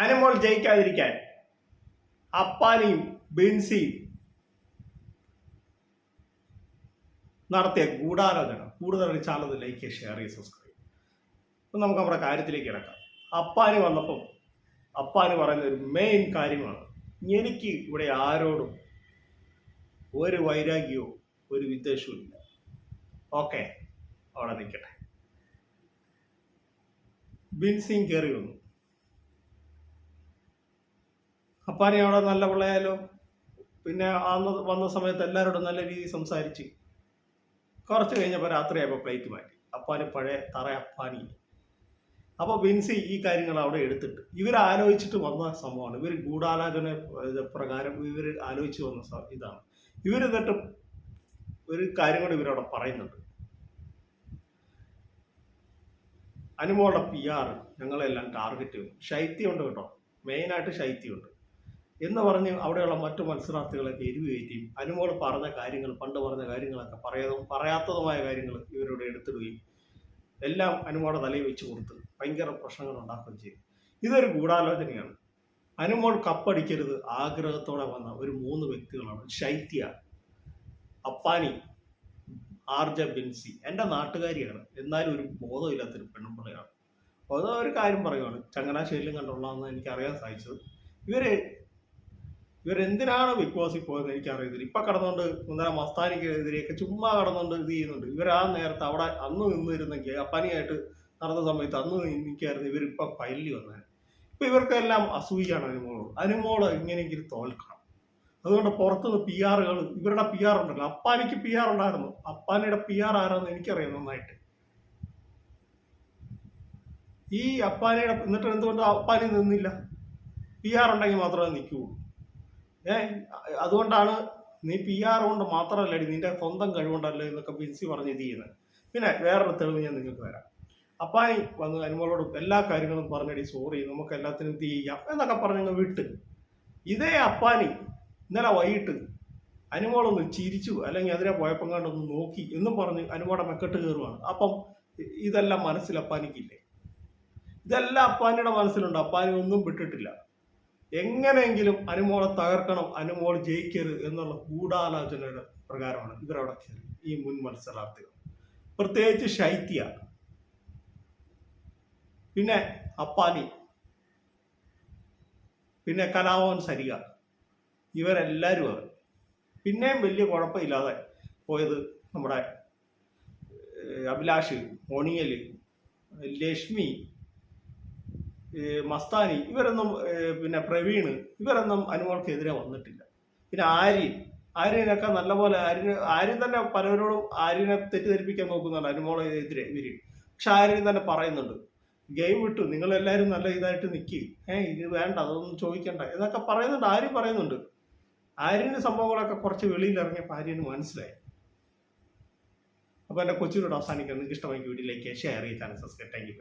അനുമോൾ ജയിക്കാതിരിക്കാൻ അപ്പാനിയും ബിൻസിയും നടത്തിയ ഗൂഢാലോചന. കൂടുതൽ ചാനൽ ലൈക്ക് ഷെയർ ചെയ്ത് സബ്സ്ക്രൈബ് അപ്പം നമുക്ക് നമ്മുടെ കാര്യത്തിലേക്ക് കിടക്കാം. അപ്പാനി വന്നപ്പം അപ്പാനി പറയുന്ന ഒരു മെയിൻ കാര്യമാണ്. എനിക്ക് ഇവിടെ ആരോടും ഒരു വൈരാഗ്യവും ഒരു വിദ്വേഷവും ഇല്ല. ഓക്കെ അവിടെ നിൽക്കട്ടെ. ബിൻസിങ് കയറി വന്നു. അപ്പാനി അവിടെ നല്ല പിള്ളയാലോ പിന്നെ അന്ന് വന്ന സമയത്ത് എല്ലാവരോടും നല്ല രീതിയിൽ സംസാരിച്ച് കുറച്ച് കഴിഞ്ഞപ്പോൾ രാത്രിയായപ്പോൾ പ്ലേറ്റ് മാറ്റി. അപ്പാന് പഴയ തറ അപ്പാനി. അപ്പോൾ ബിൻസി ഈ കാര്യങ്ങൾ അവിടെ എടുത്തിട്ട് ഇവർ ആലോചിച്ചിട്ട് വന്ന സംഭവമാണ്. ഇവർ ഗൂഢാലോചന പ്രകാരം ഇവർ ആലോചിച്ച് വന്ന ഇതാണ്. ഇവർ എന്നിട്ട് ഒരു കാര്യം കൂടി ഇവരവിടെ പറയുന്നുണ്ട്. അനുമോളുടെ പി ആർ ഞങ്ങളെല്ലാം ടാർഗറ്റ് ചെയ്യും ശൈത്യമുണ്ട് കേട്ടോ. മെയിനായിട്ട് ശൈത്യമുണ്ട്. എന്ന് പറഞ്ഞ് അവിടെയുള്ള മറ്റു മത്സരാർത്ഥികളൊക്കെ എരിവ് കയറ്റിയും അനുമോൾ പറഞ്ഞ കാര്യങ്ങൾ പണ്ട് പറഞ്ഞ കാര്യങ്ങളൊക്കെ പറയാതും പറയാത്തതുമായ കാര്യങ്ങൾ ഇവരോട് എടുത്തിടുകയും എല്ലാം അനുമോടെ തലയിൽ വെച്ച് കൊടുത്ത് ഭയങ്കര പ്രശ്നങ്ങൾ ഉണ്ടാക്കുകയും ചെയ്തു. ഇതൊരു ഗൂഢാലോചനയാണ്. അനുമോൾ കപ്പടിക്കരുത് ആഗ്രഹത്തോടെ വന്ന ഒരു മൂന്ന് വ്യക്തികളാണ്. ശൈത്യ അപ്പാനി ആർജ ബെൻസി. എന്റെ നാട്ടുകാരിയാണ്. എന്നാലും ഒരു ബോധമില്ലാത്തൊരു പെണ്ണുപിള്ളയാണ് അപ്പോൾ ഒരു കാര്യം പറയുവാണ്. ചങ്ങനാശ്ശേരിയിലും കണ്ടുള്ളതെന്ന് എനിക്ക് അറിയാൻ സാധിച്ചത്. ഇവർ ഇവരെന്തിനാണ് ബിഗ് ബോസിൽ പോയത് എനിക്കറിയത്തില്ല. ഇപ്പൊ കടന്നുകൊണ്ട് ഒന്നര മസ്താനിക്കെതിരെയൊക്കെ ചുമ്മാ കടന്നുകൊണ്ട് ഇത് ചെയ്യുന്നുണ്ട്. ഇവർ ആ നേരത്തെ അവിടെ അന്ന് നിന്നിരുന്നെങ്കിൽ അപ്പാനിയായിട്ട് നടന്ന സമയത്ത് അന്ന് നിൽക്കായിരുന്നു ഇവരിപ്പൊ പല്ലി വന്നത് ഇപ്പൊ ഇവർക്കെല്ലാം അസൂയാണ് അനുമോളോട് അനുമോൾ എങ്ങനെയെങ്കിലും തോൽക്കണം. അതുകൊണ്ട് പുറത്തുനിന്ന് പി ആറുകൾ ഇവരുടെ പി ആർ ഉണ്ടല്ലോ. അപ്പാനിക്ക് പി ആർ ഉണ്ടായിരുന്നു. അപ്പാനിയുടെ പി ആർ ആരാന്ന് എനിക്കറിയാം നന്നായിട്ട്. ഈ അപ്പാനിയുടെ എന്നിട്ട് എന്തുകൊണ്ട് അപ്പാനി നിന്നില്ല? പി ആർ ഉണ്ടെങ്കിൽ മാത്രമേ നിൽക്കുള്ളൂ. ഏ അതുകൊണ്ടാണ് നീ പി ആർ കൊണ്ട് മാത്രമല്ലടി നിന്റെ സ്വന്തം കഴിവുണ്ടല്ലോ എന്നൊക്കെ ബിൻസി പറഞ്ഞ് ഇത് ചെയ്യുന്നത്. പിന്നെ വേറൊരു തെളിവ് ഞാൻ നിങ്ങൾക്ക് തരാം. അപ്പായി വന്ന് അനുമോളോട് എല്ലാ കാര്യങ്ങളും പറഞ്ഞടി സോറി നമുക്ക് എല്ലാത്തിനും ഇത് ചെയ്യാം എന്നൊക്കെ പറഞ്ഞങ്ങ് വിട്ട്. ഇതേ അപ്പാനി ഇന്നലെ വൈകിട്ട് അനുമോളൊന്ന് ചിരിച്ചു അല്ലെങ്കിൽ അതിനെ പോയപ്പം കണ്ടൊന്ന് നോക്കി എന്നും പറഞ്ഞ് അനുമോടെ മെക്കെട്ട് കയറുവാണ്. അപ്പം ഇതെല്ലാം മനസ്സിൽ അപ്പാനിക്കില്ലേ? ഇതെല്ലാം അപ്പാനിയുടെ മനസ്സിലുണ്ട്. അപ്പാനി ഒന്നും വിട്ടിട്ടില്ല. എങ്ങനെയെങ്കിലും അനുമോളെ തകർക്കണം അനുമോൾ ജയിക്കരുത് എന്നുള്ള ഗൂഢാലോചനയുടെ പ്രകാരമാണ് ഇവരവിടെ ഈ മുൻ മത്സരാർത്ഥികൾ. പ്രത്യേകിച്ച് ശൈത്യ പിന്നെ അപ്പാനി പിന്നെ കലാഭവൻ സരിക ഇവരെല്ലാവരും അത് പിന്നെയും വലിയ കുഴപ്പമില്ലാതെ പോയത് നമ്മുടെ അഭിലാഷ് ഒണിയൽ ലക്ഷ്മി മസ്താനി ഇവരൊന്നും പിന്നെ പ്രവീണ് ഇവരൊന്നും അനുമോൾക്കെതിരെ വന്നിട്ടില്ല. പിന്നെ ആര്യൻ ആര്യനൊക്കെ നല്ലപോലെ ആര്യന് ആര്യൻ തന്നെ പലവരോടും ആര്യനെ തെറ്റിദ്ധരിപ്പിക്കാൻ നോക്കുന്നുണ്ട് അനുമോളെ എതിരെ ഇവർ. പക്ഷെ ആര്യൻ തന്നെ പറയുന്നുണ്ട് ഗെയിം വിട്ടു നിങ്ങളെല്ലാവരും നല്ല ഇതായിട്ട് നിൽക്കി ഏഹ് ഇത് വേണ്ട അതൊന്നും ചോദിക്കണ്ട. ഇതൊക്കെ പറയുന്നുണ്ട് ആര്യൻ പറയുന്നുണ്ട്. ആര്യന്റെ സംഭവങ്ങളൊക്കെ കുറച്ച് വെളിയിൽ ഇറങ്ങിയപ്പോൾ ആര്യന് മനസ്സിലായി. അപ്പോൾ എന്റെ കൊച്ചിനോട് അവസാനിക്കാൻ നിങ്ങൾക്ക് ഇഷ്ടമായി വീഡിയോയിലേക്ക് ഷെയർ ചെയ്താണ് സബ്സ്ക്രൈബ് താങ്ക് യു